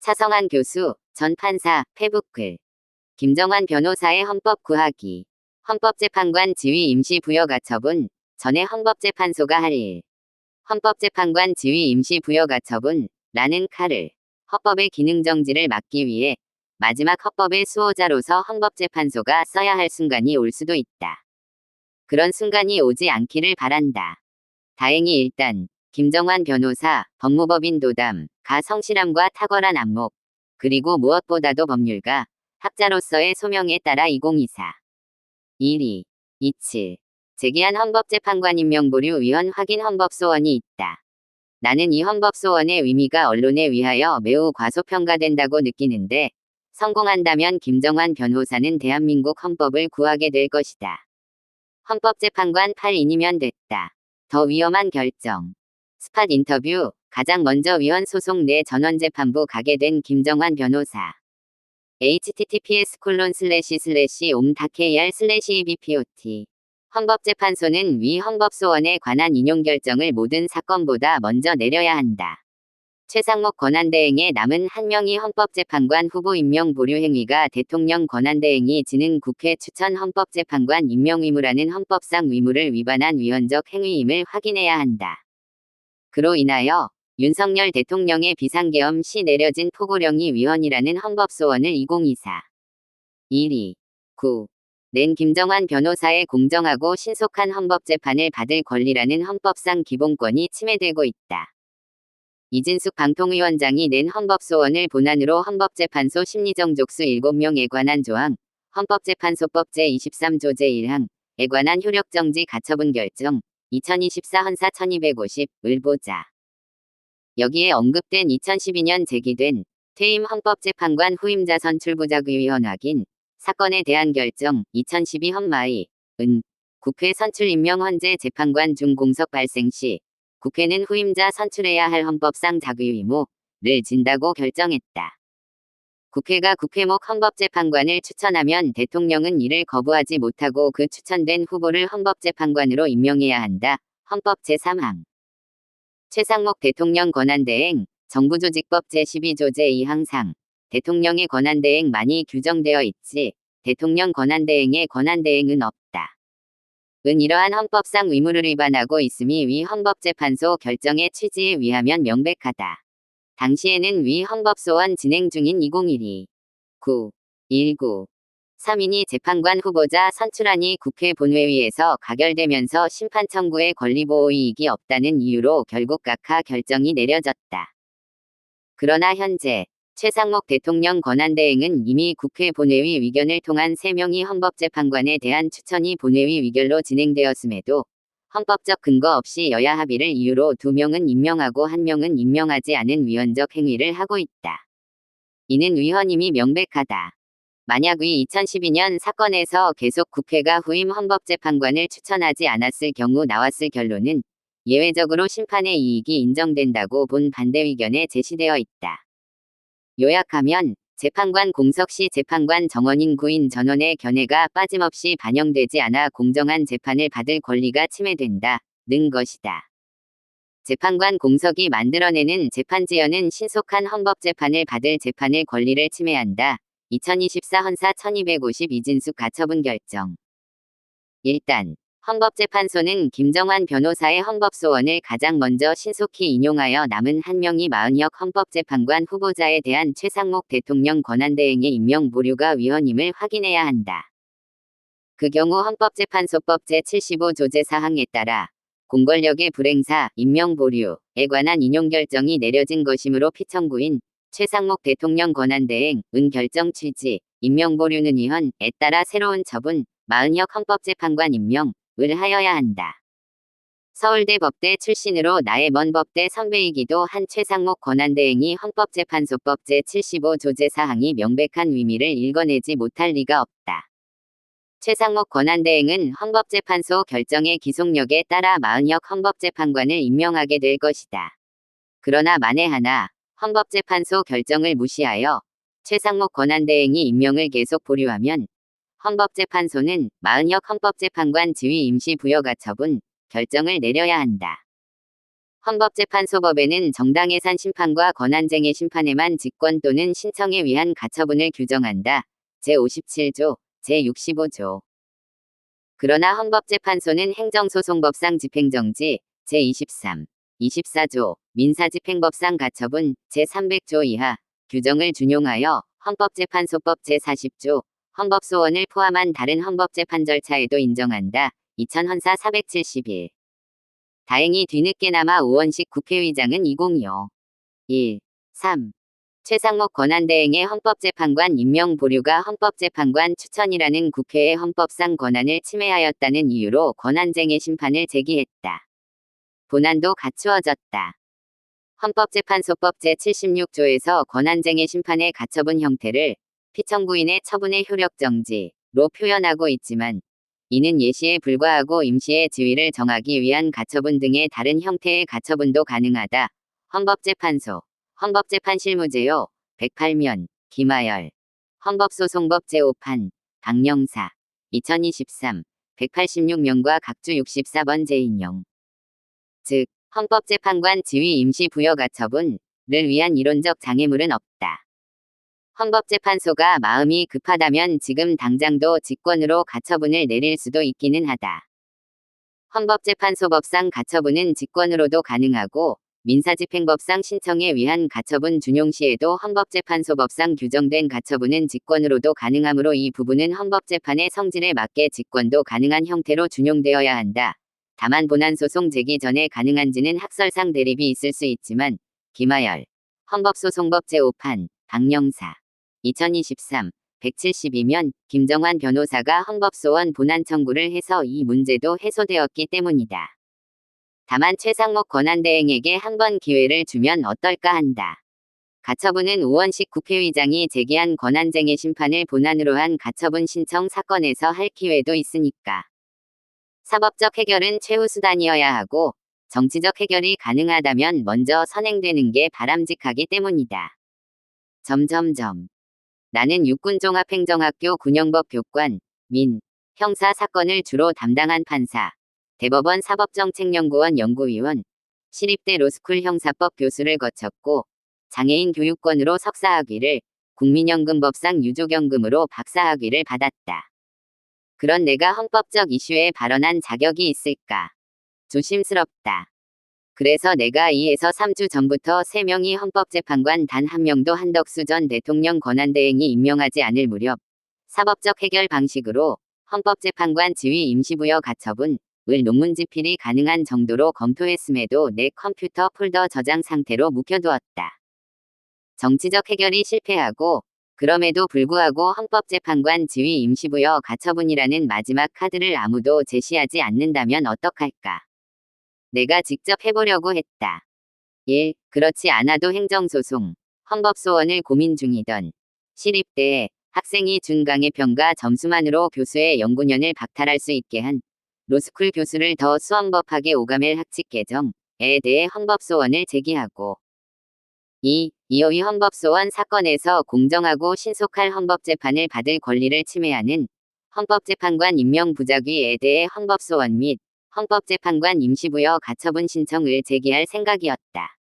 차성한 교수, 전 판사, 페북글. 김정환 변호사의 헌법 구하기. 헌법재판관 지위 임시 부여 가처분. 전에 헌법재판소가 할 일. 헌법재판관 지위 임시 부여 가처분. 라는 칼을 헌법의 기능 정지를 막기 위해 마지막 헌법의 수호자로서 헌법재판소가 써야 할 순간이 올 수도 있다. 그런 순간이 오지 않기를 바란다. 다행히 일단 김정환 변호사, 법무법인 도담, 가 성실함과 탁월한 안목, 그리고 무엇보다도 법률가, 학자로서의 소명에 따라 2024 1위 27 제기한 헌법재판관 임명보류 위헌 확인 헌법소원이 있다. 나는 이 헌법소원의 의미가 언론에 의하여 매우 과소평가된다고 느끼는데 성공한다면 김정환 변호사는 대한민국 헌법을 구하게 될 것이다. 헌법재판관 8인이면 됐다. 더 위험한 결정. 스팟 인터뷰 가장 먼저 위헌 소송 내 전원재판부 가게 된 김정환 변호사. https 콜론 슬래시 슬래시 옴다케이알 슬래시 ebpot 헌법재판소는 위 헌법소원에 관한 인용 결정을 모든 사건보다 먼저 내려야 한다. 최상목 권한대행의 남은 한 명이 헌법재판관 후보 임명 보류 행위가 대통령 권한대행이 지는 국회 추천 헌법재판관 임명 의무라는 헌법상 의무를 위반한 위헌적 행위임을 확인해야 한다. 그로 인하여 윤석열 대통령의 비상계엄 시 내려진 포고령이 위헌이라는 헌법소원을 2024 1위 9 낸 김정환 변호사의 공정하고 신속한 헌법재판을 받을 권리라는 헌법상 기본권이 침해되고 있다. 이진숙 방통위원장이 낸 헌법소원을 본안으로 헌법재판소 심리정 족수 7명에 관한 조항, 헌법재판소법 제23조 제1항에 관한 효력정지 가처분 결정, 2024 헌사 1250을 보자. 여기에 언급된 2012년 제기된 퇴임 헌법재판관 후임자 선출부작위원 확인 사건에 대한 결정 2012 헌마이 은 국회 선출 임명 헌재 재판관 중 공석 발생 시 국회는 후임자 선출해야 할 헌법상 자기 의무를 진다고 결정했다. 국회가 국회목 헌법재판관을 추천하면 대통령은 이를 거부하지 못하고 그 추천된 후보를 헌법재판관으로 임명해야 한다. 헌법 제3항. 최상목 대통령 권한대행, 정부조직법 제12조 제2항상. 대통령의 권한대행만이 규정되어 있지, 대통령 권한대행의 권한대행은 없다. 은 이러한 헌법상 의무를 위반하고 있음이 위 헌법재판소 결정의 취지에 의하면 명백하다. 당시에는 위 헌법소원 진행 중인 2012 9 19 3인이 재판관 후보자 선출안이 국회 본회의에서 가결되면서 심판 청구의 권리보호 이익이 없다는 이유로 결국 각하 결정이 내려졌다. 그러나 현재 최상목 대통령 권한대행은 이미 국회 본회의 위견을 통한 3명이 헌법재판관에 대한 추천이 본회의 위결로 진행되었음에도 헌법적 근거 없이 여야 합의를 이유로 2명은 임명하고 1명은 임명하지 않은 위헌적 행위를 하고 있다. 이는 위헌임이 명백하다. 만약 위 2012년 사건에서 계속 국회가 후임 헌법재판관을 추천하지 않았을 경우 나왔을 결론은 예외적으로 심판의 이익이 인정된다고 본 반대 의견에 제시되어 있다. 요약하면 재판관 공석 시 재판관 정원인 구인 전원의 견해가 빠짐없이 반영되지 않아 공정한 재판을 받을 권리가 침해된다. 는 것이다. 재판관 공석이 만들어내는 재판지연은 신속한 헌법재판을 받을 재판의 권리를 침해한다. 2024 헌사 1250 이진숙 가처분 결정. 일단 헌법재판소는 김정환 변호사의 헌법소원을 가장 먼저 신속히 인용하여 남은 한 명이 마은혁 헌법재판관 후보자에 대한 최상목 대통령 권한대행의 임명 보류가 위헌임을 확인해야 한다. 그 경우 헌법재판소법 제75조 제4항에 따라 공권력의 불행사, 임명 보류에 관한 인용 결정이 내려진 것이므로 피청구인 최상목 대통령 권한대행, 은 결정 취지, 임명 보류는 위헌에 따라 새로운 처분, 마은혁 헌법재판관 임명, 을 하여야 한다. 서울대 법대 출신으로 나의 먼 법대 선배이기도 한 최상목 권한대행이 헌법재판소법 제75 조 제사항이 명백한 의미를 읽어내지 못할 리가 없다. 최상목 권한대행은 헌법재판소 결정의 기속력에 따라 마은혁 헌법재판관을 임명하게 될 것이다. 그러나 만에 하나 헌법재판소 결정을 무시하여 최상목 권한대행이 임명을 계속 보류하면 헌법재판소는 마은혁 헌법재판관 지위 임시 부여가 처분 결정을 내려야 한다. 헌법재판소법에는 정당해산 심판과 권한쟁의 심판에만 직권 또는 신청에 위한 가처분을 규정한다. 제57조, 제65조. 그러나 헌법재판소는 행정소송법상 집행정지, 제23, 24조, 민사집행법상 가처분, 제300조 이하 규정을 준용하여 헌법재판소법 제40조, 헌법소원을 포함한 다른 헌법재판 절차에도 인정한다. 2000헌사 471. 다행히 뒤늦게나마 우원식 국회의장은 2025. 1. 3. 최상목 권한대행의 헌법재판관 임명 보류가 헌법재판관 추천이라는 국회의 헌법상 권한을 침해하였다는 이유로 권한쟁의 심판을 제기했다. 본안도 갖추어졌다. 헌법재판소법 제76조에서 권한쟁의 심판의 가처분 형태를 피청구인의 처분의 효력 정지로 표현하고 있지만 이는 예시에 불과하고 임시의 지위를 정하기 위한 가처분 등의 다른 형태의 가처분도 가능하다. 헌법재판소 헌법재판실무제요 108면 김하열 헌법소송법 제5판 박영사 2023 186명과 각주 64번 재인용 즉 헌법재판관 지위 임시 부여 가처분을 위한 이론적 장애물은 없다. 헌법재판소가 마음이 급하다면 지금 당장도 직권으로 가처분을 내릴 수도 있기는 하다. 헌법재판소 법상 가처분은 직권으로도 가능하고 민사집행법상 신청에 위한 가처분 준용 시에도 헌법재판소 법상 규정된 가처분은 직권으로도 가능하므로 이 부분은 헌법재판의 성질에 맞게 직권도 가능한 형태로 준용되어야 한다. 다만 본안소송 제기 전에 가능한지는 학설상 대립이 있을 수 있지만 김하열 헌법소송법 제5판 박영사 2023 172면 김정환 변호사가 헌법소원 본안 청구를 해서 이 문제도 해소되었기 때문이다. 다만 최상목 권한대행에게 한 번 기회를 주면 어떨까 한다. 가처분은 우원식 국회의장이 제기한 권한쟁의 심판을 본안으로 한 가처분 신청 사건에서 할 기회도 있으니까. 사법적 해결은 최후 수단이어야 하고 정치적 해결이 가능하다면 먼저 선행되는 게 바람직하기 때문이다. 점점점. 나는 육군종합행정학교 군영법 교관, 민, 형사 사건을 주로 담당한 판사, 대법원 사법정책연구원 연구위원, 시립대 로스쿨 형사법 교수를 거쳤고 장애인 교육권으로 석사학위를 국민연금법상 유족연금으로 박사학위를 받았다. 그런 내가 헌법적 이슈에 발언한 자격이 있을까? 조심스럽다. 그래서 내가 2에서 3주 전부터 3명이 헌법재판관 단 한 명도 한덕수 전 대통령 권한대행이 임명하지 않을 무렵 사법적 해결 방식으로 헌법재판관 지위 임시부여 가처분, 을 논문 집필이 가능한 정도로 검토했음에도 내 컴퓨터 폴더 저장 상태로 묵혀두었다. 정치적 해결이 실패하고 그럼에도 불구하고 헌법재판관 지위 임시부여 가처분이라는 마지막 카드를 아무도 제시하지 않는다면 어떡할까? 내가 직접 해보려고 했다. 1. 그렇지 않아도 행정소송, 헌법소원을 고민 중이던 시립대에 학생이 준 강의 평가 점수만으로 교수의 연구년을 박탈할 수 있게 한 로스쿨 교수를 더 수험법학의 오가멜 학칙 개정에 대해 헌법소원을 제기하고 2. 이어위 헌법소원 사건에서 공정하고 신속할 헌법재판을 받을 권리를 침해하는 헌법재판관 임명 부작위에 대해 헌법소원 및 헌법재판관 임시부여 가처분 신청을 제기할 생각이었다.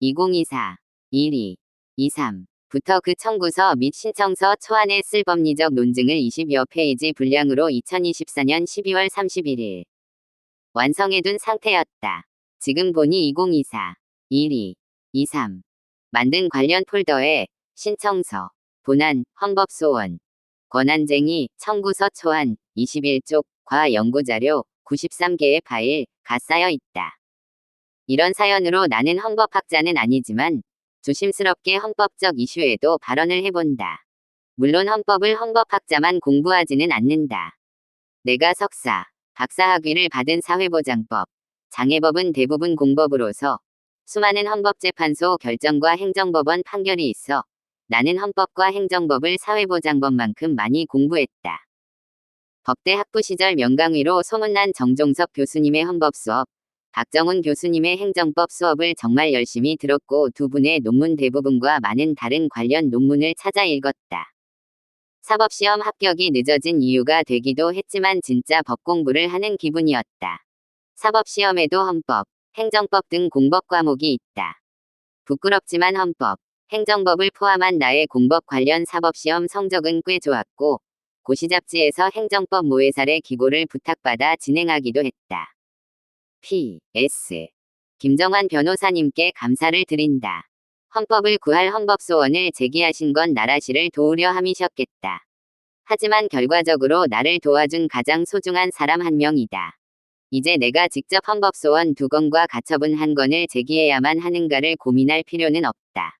2024 1위 23 부터 그 청구서 및 신청서 초안에 쓸 법리적 논증을 20여 페이지 분량으로 2024년 12월 31일 완성해둔 상태였다. 지금 보니 2024 1위 23 만든 관련 폴더에 신청서, 본안, 헌법소원, 권한쟁의, 청구서 초안 21쪽 과 연구자료 93개의 파일가 쌓여 있다. 이런 사연으로 나는 헌법학자는 아니지만 조심스럽게 헌법적 이슈에도 발언을 해본다. 물론 헌법을 헌법학자만 공부하지는 않는다. 내가 석사, 박사학위를 받은 사회보장법, 장애법은 대부분 공법으로서 수많은 헌법재판소 결정과 행정법원 판결이 있어 나는 헌법과 행정법을 사회보장법만큼 많이 공부했다. 법대 학부 시절 명강의로 소문난 정종석 교수님의 헌법 수업, 박정훈 교수님의 행정법 수업을 정말 열심히 들었고 두 분의 논문 대부분과 많은 다른 관련 논문을 찾아 읽었다. 사법시험 합격이 늦어진 이유가 되기도 했지만 진짜 법 공부를 하는 기분이었다. 사법시험에도 헌법, 행정법 등 공법 과목이 있다. 부끄럽지만 헌법, 행정법을 포함한 나의 공법 관련 사법시험 성적은 꽤 좋았고, 고시 잡지에서 행정법 모의사례 기고를 부탁받아 진행하기도 했다. P.S. 김정환 변호사님께 감사를 드린다. 헌법을 구할 헌법소원을 제기하신 건 나라시를 도우려 함이셨겠다. 하지만 결과적으로 나를 도와준 가장 소중한 사람 한 명이다. 이제 내가 직접 헌법소원 두 건과 가처분 한 건을 제기해야만 하는가를 고민할 필요는 없다.